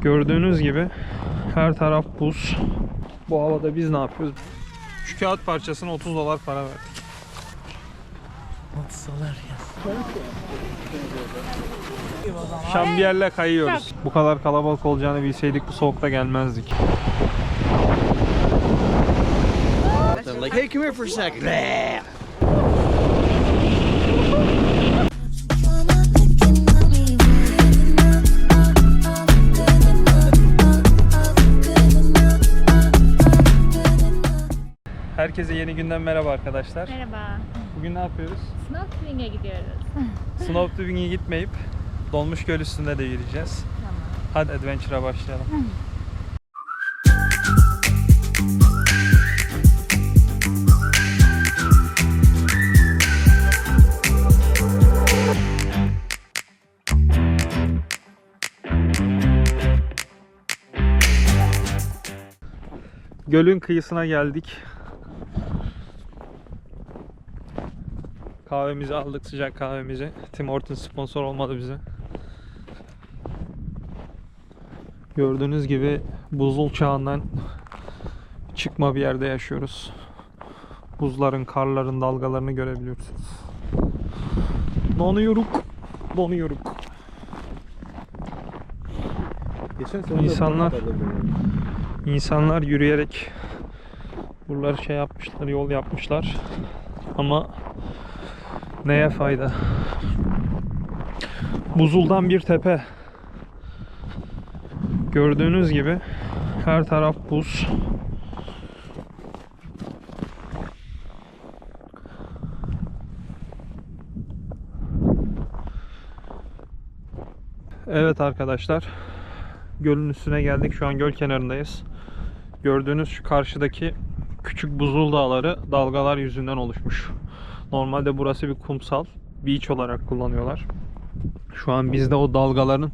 Gördüğünüz gibi her taraf buz. Bu havada biz ne yapıyoruz? Şu kağıt parçasına 30 dolar para verdik. 30 dolar ya. Şambiyerle kayıyoruz. Bu kadar kalabalık olacağını bilseydik bu soğukta gelmezdik. Hey, come here for a second. Herkese yeni günden merhaba arkadaşlar. Merhaba. Bugün ne yapıyoruz? Snowswing'e gidiyoruz. Snowtubing'e gitmeyip Dolmuş Göl üstünde de yürüyeceğiz. tamam. Hadi adventure'a başlayalım. Gölün kıyısına geldik. Kahvemizi aldık, sıcak kahvemizi. Tim Hortons sponsor olmadı bize. Gördüğünüz gibi buzul çağından çıkma bir yerde yaşıyoruz. Buzların, karların dalgalarını görebiliyorsunuz. Donuyoruz. Donuyoruz. Geçen sene İnsanlar-. İnsanlar yürüyerek buraları şey yapmışlar, yol yapmışlar. Ama neye fayda? Buzuldan bir tepe. Gördüğünüz gibi her taraf buz. Evet arkadaşlar. Gölün üstüne geldik. Şu an göl kenarındayız. Gördüğünüz şu karşıdaki küçük buzul dağları dalgalar yüzünden oluşmuş. Normalde burası bir kumsal. Beach olarak kullanıyorlar. Şu an biz de o dalgaların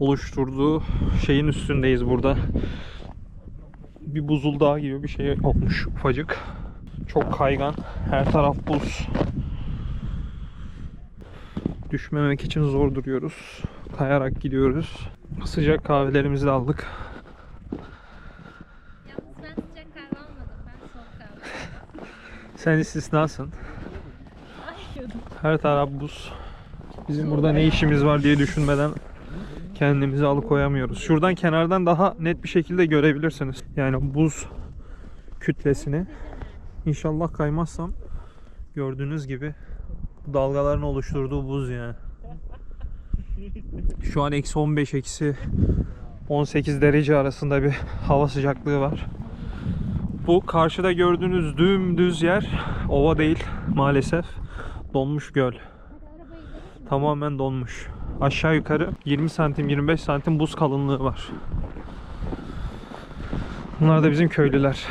oluşturduğu şeyin üstündeyiz burada. Bir buzul dağı gibi bir şey olmuş ufacık. Çok kaygan. Her taraf buz. Düşmemek için zor duruyoruz. Kayarak gidiyoruz. Sıcak kahvelerimizi de aldık. Yalnız ben sıcak kahve almadım. Ben soğuk kahve. Sen istisnasın. Ay Her taraf buz. Bizim burada ne işimiz var diye düşünmeden kendimizi alıkoyamıyoruz. Şuradan kenardan daha net bir şekilde görebilirsiniz. Yani buz kütlesini. İnşallah kaymazsam gördüğünüz gibi dalgaların oluşturduğu buz yani. Şu an eksi 15 eksi 18 derece arasında bir hava sıcaklığı var. Bu karşıda gördüğünüz dümdüz yer ova değil maalesef. Donmuş göl. Tamamen donmuş. Aşağı yukarı 20 santim 25 santim buz kalınlığı var. Bunlar da bizim köylüler.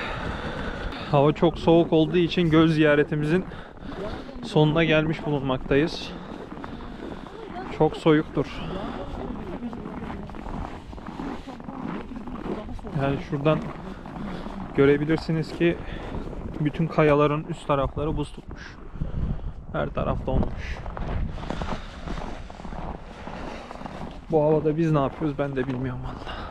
Hava çok soğuk olduğu için göl ziyaretimizin sonuna gelmiş bulunmaktayız. Çok soğuktur. Yani şuradan görebilirsiniz ki bütün kayaların üst tarafları buz tutmuş. Her taraf donmuş. Bu havada biz ne yapıyoruz ben de bilmiyorum valla.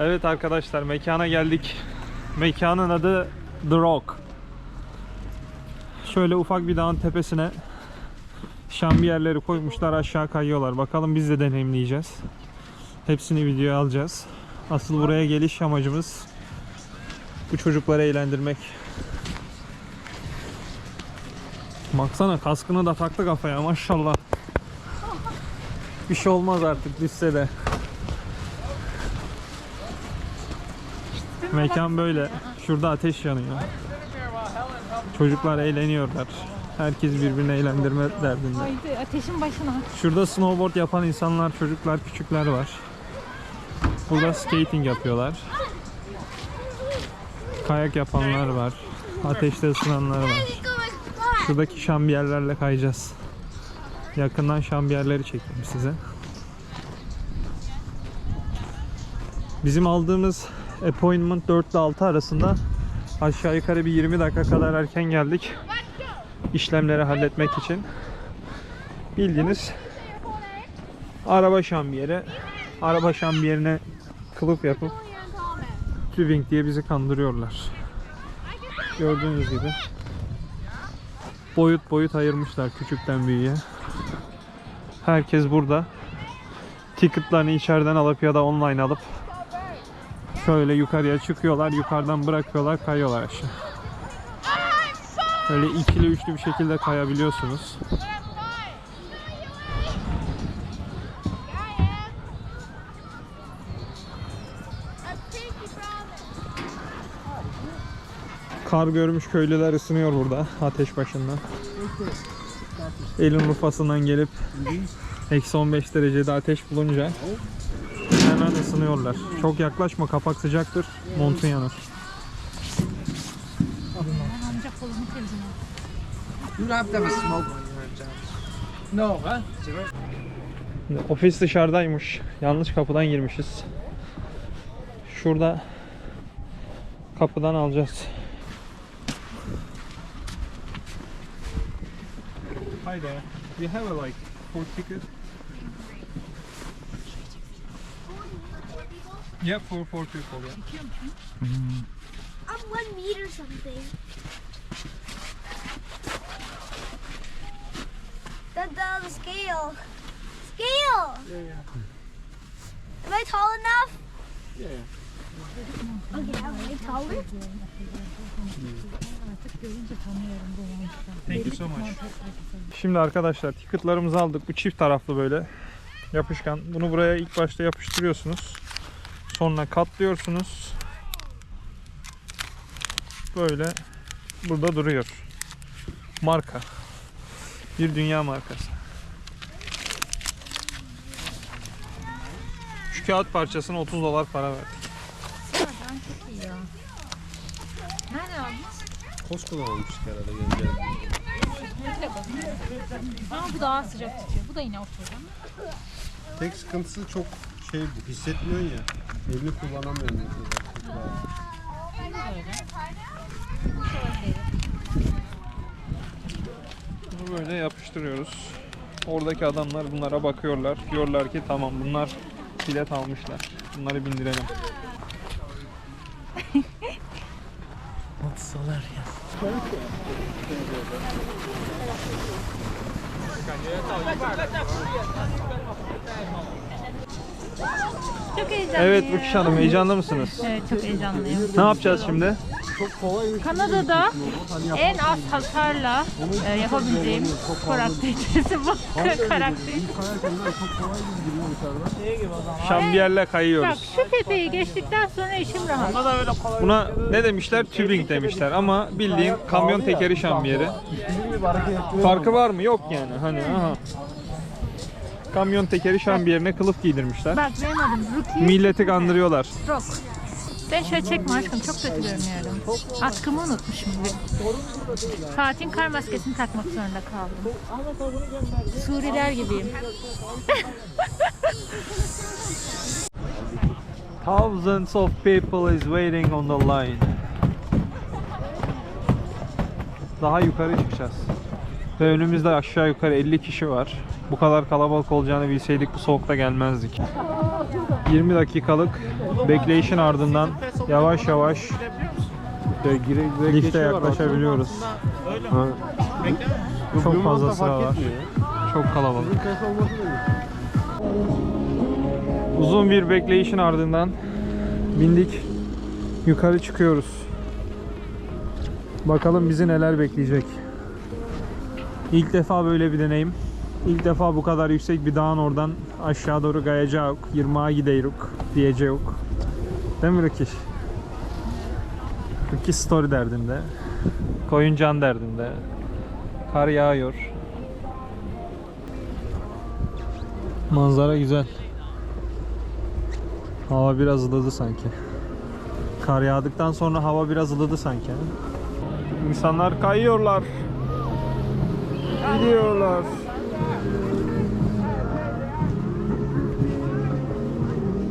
Evet arkadaşlar mekana geldik. Mekanın adı The Rock. Şöyle ufak bir dağın tepesine şambiyerleri koymuşlar aşağı kayıyorlar. Bakalım biz de deneyimleyeceğiz. Hepsini videoya alacağız. Asıl buraya geliş amacımız bu çocukları eğlendirmek. Baksana kaskını da taktı kafaya maşallah. Bir şey olmaz artık düşse de. Mekan böyle. Şurada ateş yanıyor. Çocuklar eğleniyorlar. Herkes birbirini eğlendirme derdinde. Haydi ateşin başına. Şurada snowboard yapan insanlar, çocuklar, küçükler var. Burada skating yapıyorlar. Kayak yapanlar var. Ateşte ısınanlar var. Şuradaki şambiyerlerle kayacağız. Yakından şambiyerleri çektim size. Bizim aldığımız appointment 4 ile 6 arasında aşağı yukarı bir 20 dakika kadar erken geldik. İşlemleri halletmek için. Bildiğiniz araba şambiyeri. Araba şambiyerine kılıf yapıp tubing diye bizi kandırıyorlar. Gördüğünüz gibi boyut boyut ayırmışlar küçükten büyüğe. Herkes burada. Ticketlarını içeriden alıp ya da online alıp şöyle yukarıya çıkıyorlar. Yukarıdan bırakıyorlar, kayıyorlar aşağı. Böyle ikili üçlü bir şekilde kayabiliyorsunuz. Kar görmüş köylüler ısınıyor burada ateş başında. Elin rufasından gelip eksi 15 derecede ateş bulunca hemen ısınıyorlar. Çok yaklaşma kapak sıcaktır montun yanar. You have to smoke. No? Ofis dışarıdaymış. Yanlış kapıdan girmişiz. Şurada kapıdan alacağız. Hi there. We have a like four ticket. Yeah, for four people. Yeah. I'm one meter something. The, the, the scale. Scale! Yeah, yeah. Am I tall enough? Yeah. Okay, am I taller? Thank you so much. Şimdi arkadaşlar ticketlarımızı aldık. Bu çift taraflı böyle yapışkan. Bunu buraya ilk başta yapıştırıyorsunuz. Sonra katlıyorsunuz. Böyle burada duruyor. Marka. Bir dünya markası. Şu kağıt parçasına 30 dolar para verdik. Nerede aldın? Costco'dan almıştık herhalde. Ama bu daha sıcak tutuyor. Bu da yine oturdu. Tek sıkıntısı çok şey hissetmiyorsun ya. Elini kullanamıyorsun mesela. Bunu böyle yapıştırıyoruz. Oradaki adamlar bunlara bakıyorlar. Diyorlar ki tamam bunlar bilet almışlar. Bunları bindirelim. Çok heyecanlıyım. Evet Rukiş Hanım heyecanlı mısınız? Evet çok heyecanlıyım. Ne yapacağız şimdi? Kanada'da en az hasarla e, yapabileceğim spor aktivitesi bu. Karakter. Şambiyerle Bak kayıyoruz. şu tepeyi geçtikten sonra işim rahat. Buna ne demişler? Tubing demişler ama bildiğin kamyon tekeri şambiyeri. Farkı var mı? Yok yani. Hani aha. Kamyon tekeri şambiyerine kılıf giydirmişler. Bak benim adım Ruki Milleti kandırıyorlar. Rock. Ben şöyle çekme aşkım çok kötü görünüyorum. Atkımı unutmuşum bir. Fatih'in kar maskesini takmak zorunda kaldım. Suriler gibiyim. Thousands of people is waiting on the line. Daha yukarı çıkacağız. Ve önümüzde aşağı yukarı 50 kişi var. Bu kadar kalabalık olacağını bilseydik bu soğukta gelmezdik. 20 dakikalık bekleyişin ardından yavaş yavaş lifte yaklaşabiliyoruz. Ha. Çok fazla sıra var. Çok kalabalık. Uzun bir bekleyişin ardından bindik. Yukarı çıkıyoruz. Bakalım bizi neler bekleyecek. İlk defa böyle bir deneyim. İlk defa bu kadar yüksek bir dağın oradan aşağı doğru kayacağız. 20'a gidiyoruz diyeceğiz. Değil mi Rıkiş? Rıkiş story derdinde. Koyun can derdinde. Kar yağıyor. Manzara güzel. Hava biraz ılıdı sanki. Kar yağdıktan sonra hava biraz ılıdı sanki. İnsanlar kayıyorlar. Gidiyorlar.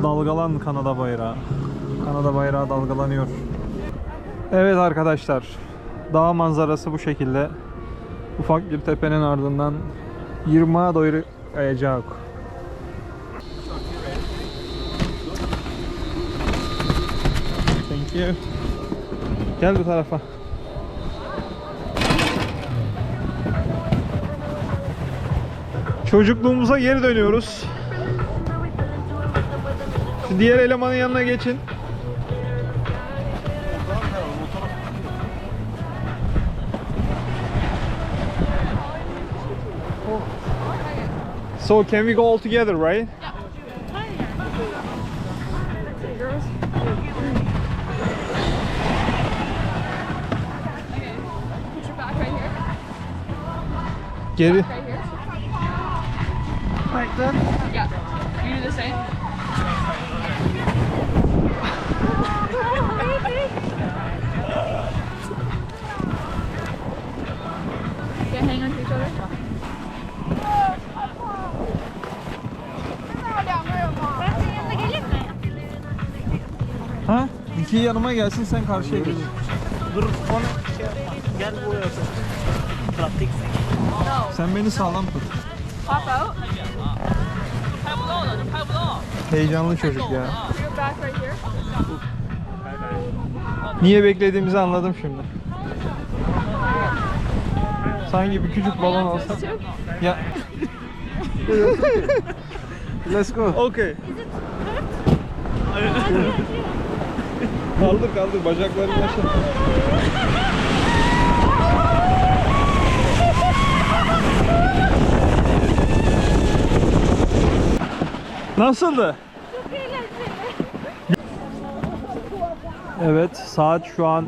Dalgalan Kanada bayrağı. Kanada bayrağı dalgalanıyor. Evet arkadaşlar. Dağ manzarası bu şekilde. Ufak bir tepenin ardından 20'a doğru kayacak. Thank you. Gel bu tarafa. Çocukluğumuza geri dönüyoruz. Diğer elemanın yanına geçin. So can we go all together, right? Put your back right here. Yeah. You do the same. İki yanıma gelsin sen karşıya geç. Dur onu şey yapma. Gel buraya otur. Pratik. Sen beni sağlam tut. Pop out. Heyecanlı çocuk ya. Niye beklediğimizi anladım şimdi. Sanki bir küçük balon olsa. Ya. Let's go. Okay. kaldır kaldır bacaklarını yaşa. Nasıldı? Evet saat şu an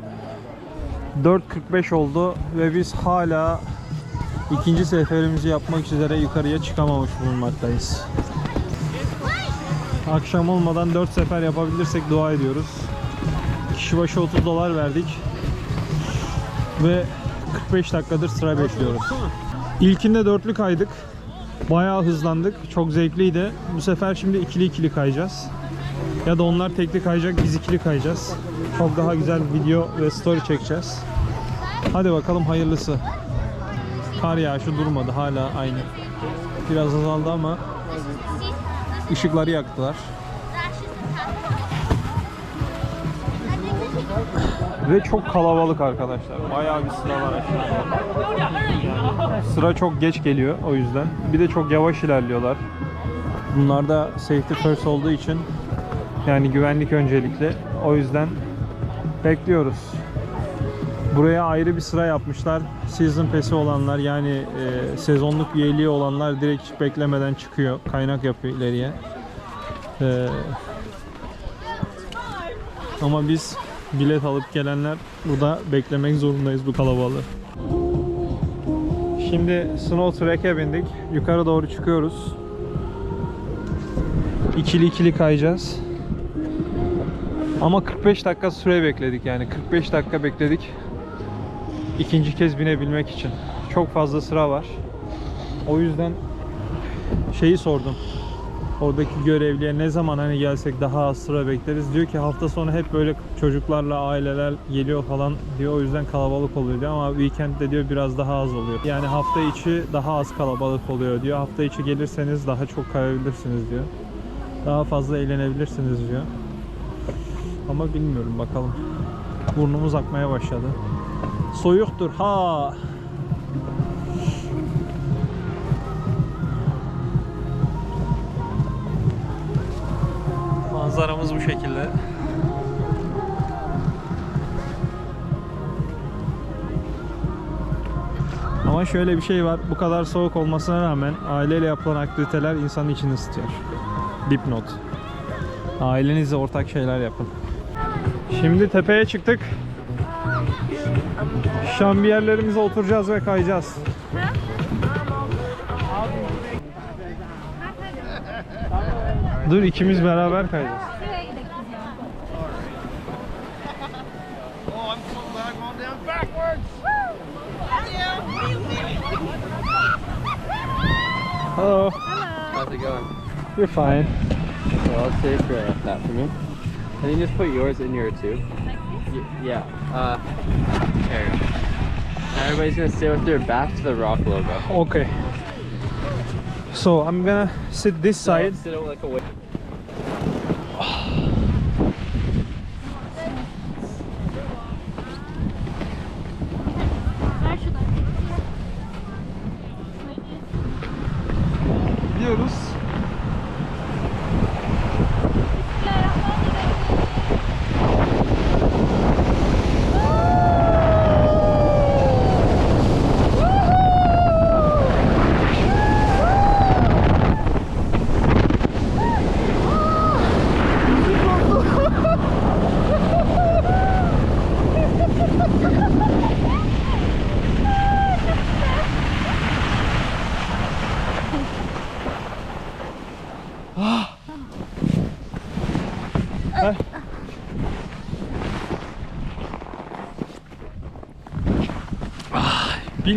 4.45 oldu ve biz hala ikinci seferimizi yapmak üzere yukarıya çıkamamış bulunmaktayız. Akşam olmadan 4 sefer yapabilirsek dua ediyoruz. Kişi başı 30 dolar verdik. Ve 45 dakikadır sıra bekliyoruz. İlkinde dörtlü kaydık. Bayağı hızlandık. Çok zevkliydi. Bu sefer şimdi ikili ikili kayacağız. Ya da onlar tekli kayacak, biz ikili kayacağız. Çok daha güzel video ve story çekeceğiz. Hadi bakalım hayırlısı. Kar yağışı durmadı hala aynı. Biraz azaldı ama ışıkları yaktılar. Ve çok kalabalık arkadaşlar. Bayağı bir sıra var aşağıda. Sıra çok geç geliyor o yüzden. Bir de çok yavaş ilerliyorlar. Bunlar da safety first olduğu için yani güvenlik öncelikli. O yüzden bekliyoruz. Buraya ayrı bir sıra yapmışlar. Season Pass'i olanlar yani e, sezonluk üyeliği olanlar direkt hiç beklemeden çıkıyor. Kaynak yapıyor ileriye. E, ama biz bilet alıp gelenler burada beklemek zorundayız bu kalabalığı. Şimdi Snow Trek'e bindik. Yukarı doğru çıkıyoruz. İkili ikili kayacağız. Ama 45 dakika süre bekledik yani 45 dakika bekledik. İkinci kez binebilmek için. Çok fazla sıra var. O yüzden şeyi sordum. Oradaki görevliye ne zaman hani gelsek daha az sıra bekleriz. Diyor ki hafta sonu hep böyle çocuklarla aileler geliyor falan diyor. O yüzden kalabalık oluyor diyor ama weekend'de diyor biraz daha az oluyor. Yani hafta içi daha az kalabalık oluyor diyor. Hafta içi gelirseniz daha çok kayabilirsiniz diyor. Daha fazla eğlenebilirsiniz diyor. Ama bilmiyorum bakalım. Burnumuz akmaya başladı. Soyuktur ha. Manzaramız bu şekilde. Ama şöyle bir şey var. Bu kadar soğuk olmasına rağmen aileyle yapılan aktiviteler insanın içini ısıtıyor. Dipnot. Ailenizle ortak şeyler yapın. Şimdi tepeye çıktık. Şu an bir yerlerimize oturacağız ve kayacağız. Dur ikimiz beraber kayacağız. Hello. Hello. How's it going? You're fine. So I'll take uh, that for me. And then just put yours in your too. Like yeah. Uh. Everybody's gonna stay with their back to the rock logo. Okay. So I'm gonna sit this side. Sit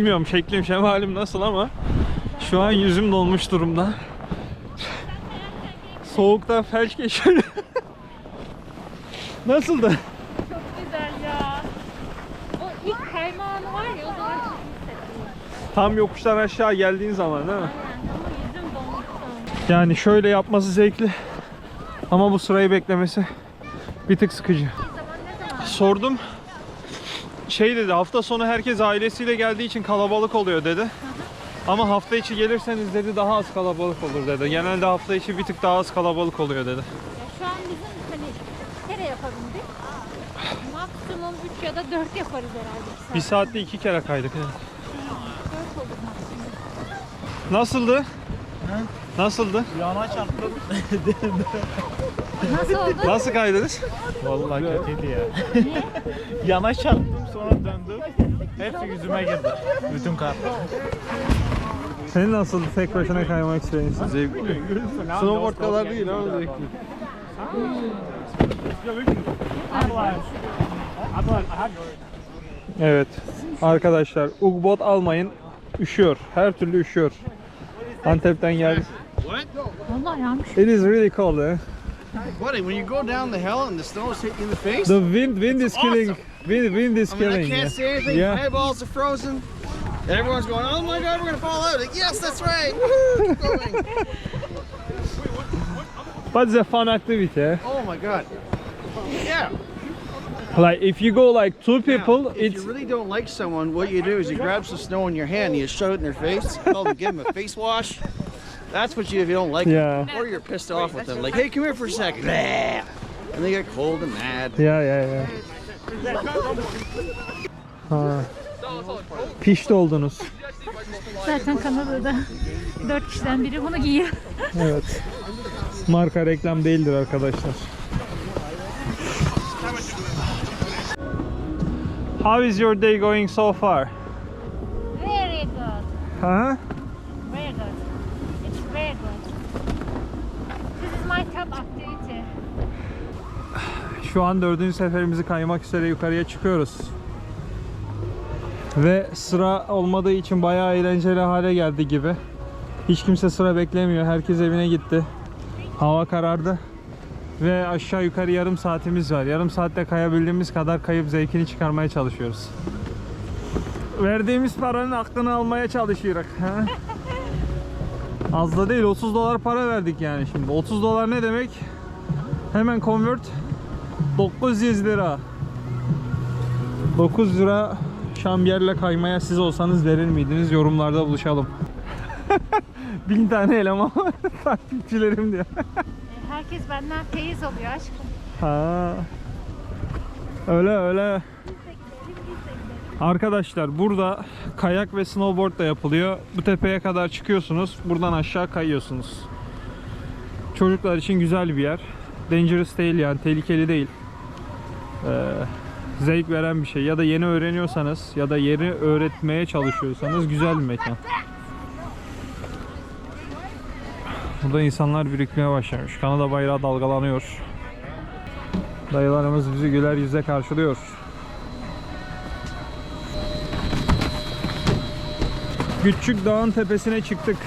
Bilmiyorum şeklim şemalim nasıl ama şu an yüzüm dolmuş durumda. Soğuktan felç geçirdim. Nasıldı? Çok güzel ya. O ilk kayma anı var ya o zaman çok hissettim. Tam yokuştan aşağı geldiğin zaman değil mi? Yani ama yüzüm donmuş sonra. Yani şöyle yapması zevkli. Ama bu sırayı beklemesi bir tık sıkıcı. Sordum. Şey dedi hafta sonu herkes ailesiyle geldiği için kalabalık oluyor dedi. Ama hafta içi gelirseniz dedi daha az kalabalık olur dedi. Genelde hafta içi bir tık daha az kalabalık oluyor dedi. Ya şu an bizim hani bir kere yapabildik. Maksimum 3 ya da 4 yaparız herhalde. Bir saatte iki kere kaydık. evet. 4 olur maksimum. Nasıldı? Nasıldı? Yana çarptım. Nasıl oldu? Nasıl kaydınız? Vallahi kötüydü ya. Yana çarptım sonra döndüm. Hepsi yüzüme girdi. Bütün kar. Senin nasıldı tek başına kayma experience'ın? Zevkli. Snowboard kadar değil ama zevkli. Evet. Arkadaşlar Ugbot almayın. Üşüyor. Her türlü üşüyor. Antep'ten geldi. Yağmış. It is really cold eh? Buddy, when you go down the hill and the snow is hitting you in the face, The wind wind is killing. Wind wind is I mean, I can't yeah. say anything. Yeah. My eyeballs are frozen. And everyone's going, oh my god, we're going to fall out. Like, yes, that's right. But it's a fun activity. eh? oh my god. Yeah. Like if you go like two Now, people, if it's you really don't like someone, what you do is you grab some snow in your hand and you shove it in their face. Tell them, give them a face wash. That's what you if you don't like yeah, them. Or you're pissed off with them. Like, hey, come here for a second. And they get cold and mad. yeah, yeah, yeah. Ha. Pişti oldunuz. Zaten Kanada'da 4 kişiden biri bunu giyiyor. Evet. Marka reklam değildir arkadaşlar. How is your day going so far? Very good. Huh? Very good. It's very good. This is my top activity. Şu an dördüncü seferimizi kaymak üzere yukarıya çıkıyoruz. Ve sıra olmadığı için bayağı eğlenceli hale geldi gibi. Hiç kimse sıra beklemiyor. Herkes evine gitti. Hava karardı. Ve aşağı yukarı yarım saatimiz var. Yarım saatte kayabildiğimiz kadar kayıp zevkini çıkarmaya çalışıyoruz. Verdiğimiz paranın aklını almaya çalışıyoruz. Az da değil 30 dolar para verdik yani şimdi. 30 dolar ne demek? Hemen convert 900 lira. 9 lira şambiyerle kaymaya siz olsanız verir miydiniz? Yorumlarda buluşalım. Bin tane eleman takipçilerim diyor. Herkes benden feyiz oluyor aşkım. Ha. Öyle öyle. Arkadaşlar burada kayak ve snowboard da yapılıyor. Bu tepeye kadar çıkıyorsunuz. Buradan aşağı kayıyorsunuz. Çocuklar için güzel bir yer. Dangerous değil yani tehlikeli değil. Ee, zevk veren bir şey. Ya da yeni öğreniyorsanız ya da yeni öğretmeye çalışıyorsanız güzel bir mekan. Burada insanlar birikmeye başlamış. Kanada bayrağı dalgalanıyor. Dayılarımız bizi güler yüze karşılıyor. Küçük dağın tepesine çıktık.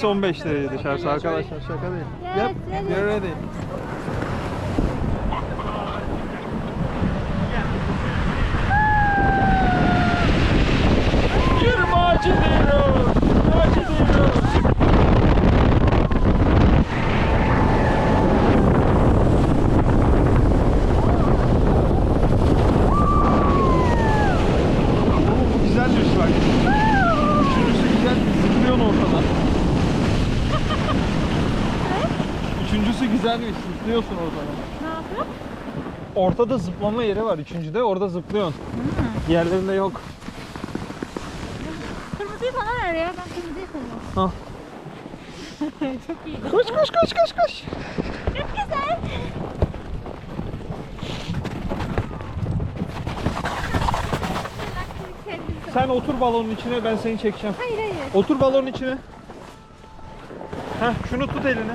Eksi 15 derece dışarısı arkadaşlar şaka değil. Yep, you're ready. Yürü Macedero! Macedero! Bu güzelmiş bak. Üçüncüsü güzel zıplıyorsun ortada. Üçüncüsü güzelmiş zıplıyorsun ortada. Ne yapıyor? Ortada zıplama yeri var üçüncüde orada zıplıyorsun. Diğerlerinde yok. Kırmızıyı bana ver ya. Ben kırmızıyı seviyorum. Al. Çok iyi. Koş koş koş koş koş. Çok güzel. Sen otur balonun içine ben seni çekeceğim. Hayır hayır. Otur balonun içine. Heh, şunu tut eline.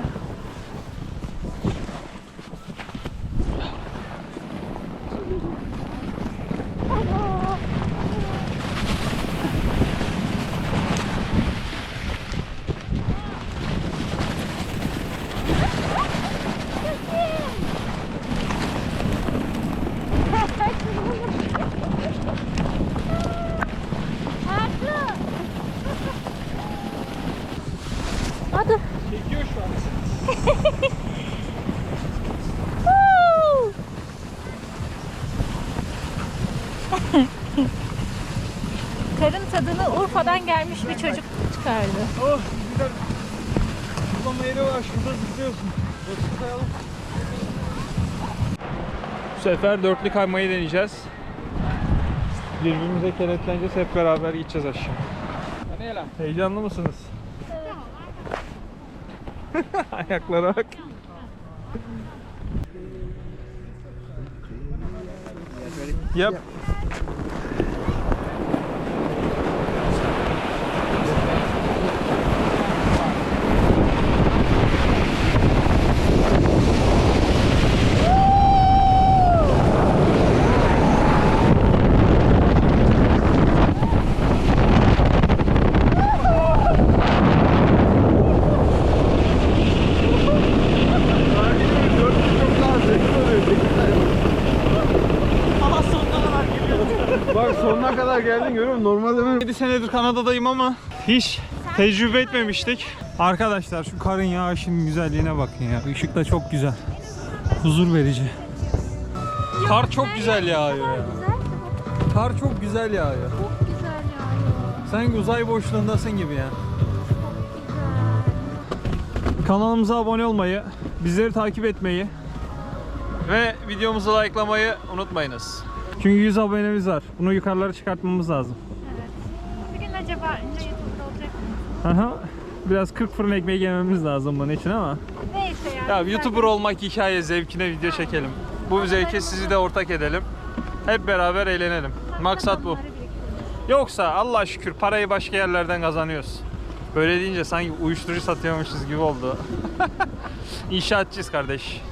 Hadi. Çekiyor şu an. Karın Urfa'dan gelmiş bir çocuk çıkardı. Oh güzel. Zıplama yeri var şurada zıplıyorsun. Bu sefer dörtlü kaymayı deneyeceğiz. Birbirimize kenetleneceğiz hep beraber gideceğiz aşağı. Heyecanlı mısınız? Ayaklara bak. Yep. Bak sonuna kadar geldin görüyor musun? Normalde ben 7 senedir Kanada'dayım ama hiç tecrübe etmemiştik. Arkadaşlar şu karın yağışının güzelliğine bakın ya. Işık da çok güzel. Huzur verici. Kar çok güzel yağıyor ya. Kar çok güzel yağıyor. Çok güzel yağıyor. Sanki uzay boşluğundasın gibi ya. Kanalımıza abone olmayı, bizleri takip etmeyi ve videomuzu likelamayı unutmayınız. Çünkü 100 abonemiz var. Bunu yukarılara çıkartmamız lazım. Bir gün acaba ünlü YouTube'da olacak mı? Aha. Biraz 40 fırın ekmeği yememiz lazım bunun için ama. Neyse yani. Ya YouTuber olmak hikaye zevkine video çekelim. Bu zevki sizi de ortak edelim. Hep beraber eğlenelim. Maksat bu. Yoksa Allah şükür parayı başka yerlerden kazanıyoruz. Böyle deyince sanki uyuşturucu satıyormuşuz gibi oldu. İnşaatçıyız kardeş.